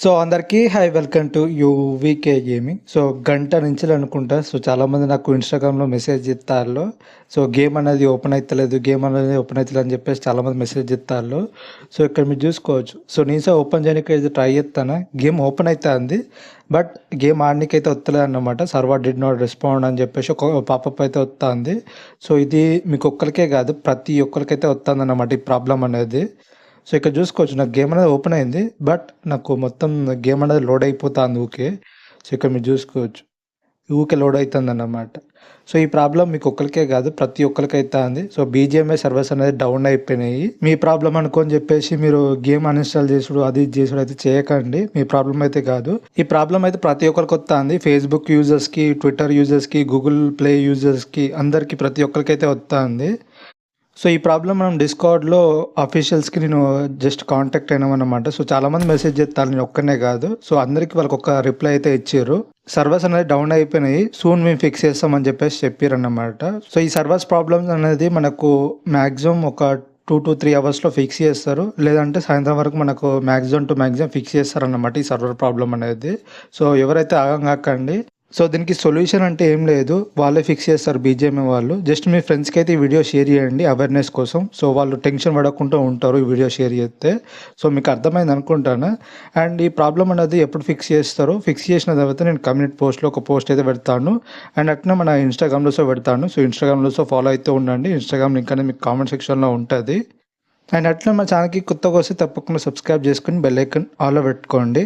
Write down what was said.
So అందరికీ hi welcome to UVK gaming. So గంట నుంచి అనుకుంటా. సో చాలామంది నాకు ఇన్స్టాగ్రామ్లో మెసేజ్ ఇస్తారు సో గేమ్ అనేది ఓపెన్ అవుతలేదు గేమ్ అనేది ఓపెన్ అవుతలేదు అని చెప్పేసి చాలామంది మెసేజ్ ఇస్తారు సో ఇక్కడ మీరు చూసుకోవచ్చు. సో నేను సార్ ఓపెన్ చేయడానికి అయితే ట్రై చేస్తాను? గేమ్ ఓపెన్ అవుతుంది బట్ గేమ్ ఆడడానికి అయితే వస్తలేదు అన్నమాట. సర్వర్ డిడ్ నాట్ రెస్పాండ్ అని చెప్పేసి ఒక పాపప్ అయితే వస్తుంది. సో ఇది మీకు ఒక్కరికే కాదు ప్రతి ఒక్కరికైతే వస్తుంది అన్నమాట ఈ ప్రాబ్లం అనేది. సో ఇక్కడ చూసుకోవచ్చు నాకు గేమ్ అనేది ఓపెన్ అయింది బట్ నాకు మొత్తం గేమ్ అనేది లోడ్ అయిపోతుంది ఊకే. సో ఇక్కడ మీరు చూసుకోవచ్చు ఊకే లోడ్ అవుతుంది అన్నమాట సో ఈ ప్రాబ్లం మీకు ఒక్కరికే కాదు ప్రతి ఒక్కరికి అవుతుంది సో బీజిఎంఐ సర్వీస్ అనేది డౌన్ అయిపోయినాయి. మీ ప్రాబ్లం అనుకోని చెప్పేసి మీరు గేమ్ అన్ఇన్స్టాల్ చేసుడు అది ఇది చేసుడు అయితే చేయకండి మీ ప్రాబ్లం అయితే కాదు. ఈ ప్రాబ్లం అయితే ప్రతి ఒక్కరికి వస్తుంది. ఫేస్బుక్ యూజర్స్కి ట్విట్టర్ యూజర్స్కి గూగుల్ ప్లే యూజర్స్కి అందరికీ ప్రతి ఒక్కరికి అయితే వస్తుంది. సో ఈ ప్రాబ్లం మనం డిస్కౌడ్లో అఫీషియల్స్కి నేను జస్ట్ కాంటాక్ట్ అయినామన్నమాట. సో చాలామంది మెసేజ్ చేస్తారు నేను ఒక్కనే కాదు. సో అందరికి వాళ్ళకి ఒక రిప్లై అయితే ఇచ్చారు. సర్వర్స్ అనేది డౌన్ అయిపోయినాయి సూన్ మేము ఫిక్స్ చేస్తామని చెప్పేసి చెప్పారన్నమాట. సో ఈ సర్వర్స్ ప్రాబ్లమ్స్ అనేది మనకు మ్యాక్సిమం ఒక టూ టు త్రీ అవర్స్లో ఫిక్స్ చేస్తారు. లేదంటే సాయంత్రం వరకు మనకు మ్యాక్సిమం టు మ్యాక్సిమం ఫిక్స్ చేస్తారు అన్నమాట ఈ సర్వర్ ప్రాబ్లం అనేది. సో ఎవరైతే ఆగం కాకండి సో దీనికి సొల్యూషన్ అంటే ఏం లేదు. వాళ్ళే ఫిక్స్ చేస్తారు బీజేఎంఏ వాళ్ళు. జస్ట్ మీ ఫ్రెండ్స్కి అయితే ఈ వీడియో షేర్ చేయండి అవేర్నెస్ కోసం. సో వాళ్ళు టెన్షన్ పడకుండా ఉంటారు ఈ వీడియో షేర్ చేస్తే. సో మీకు అర్థమైంది అనుకుంటాను. అండ్ ఈ ప్రాబ్లం అనేది ఎప్పుడు ఫిక్స్ చేస్తారో ఫిక్స్ చేసిన తర్వాత నేను కమ్యూనిటీ పోస్ట్లో ఒక పోస్ట్ అయితే పెడతాను. అండ్ అట్నే మన ఇన్స్టాగ్రామ్లో సో పెడతాను. సో ఇన్స్టాగ్రామ్లో సో ఫాలో అయితే ఉండండి. ఇన్స్టాగ్రామ్ లింక్ అనేది మీకు కామెంట్ సెక్షన్లో ఉంటుంది. అండ్ అట్లా మా ఛానల్కి కొత్తగా వస్తే తప్పకుండా సబ్స్క్రైబ్ చేసుకుని బెల్ ఐకన్ ఆల్లో పెట్టుకోండి.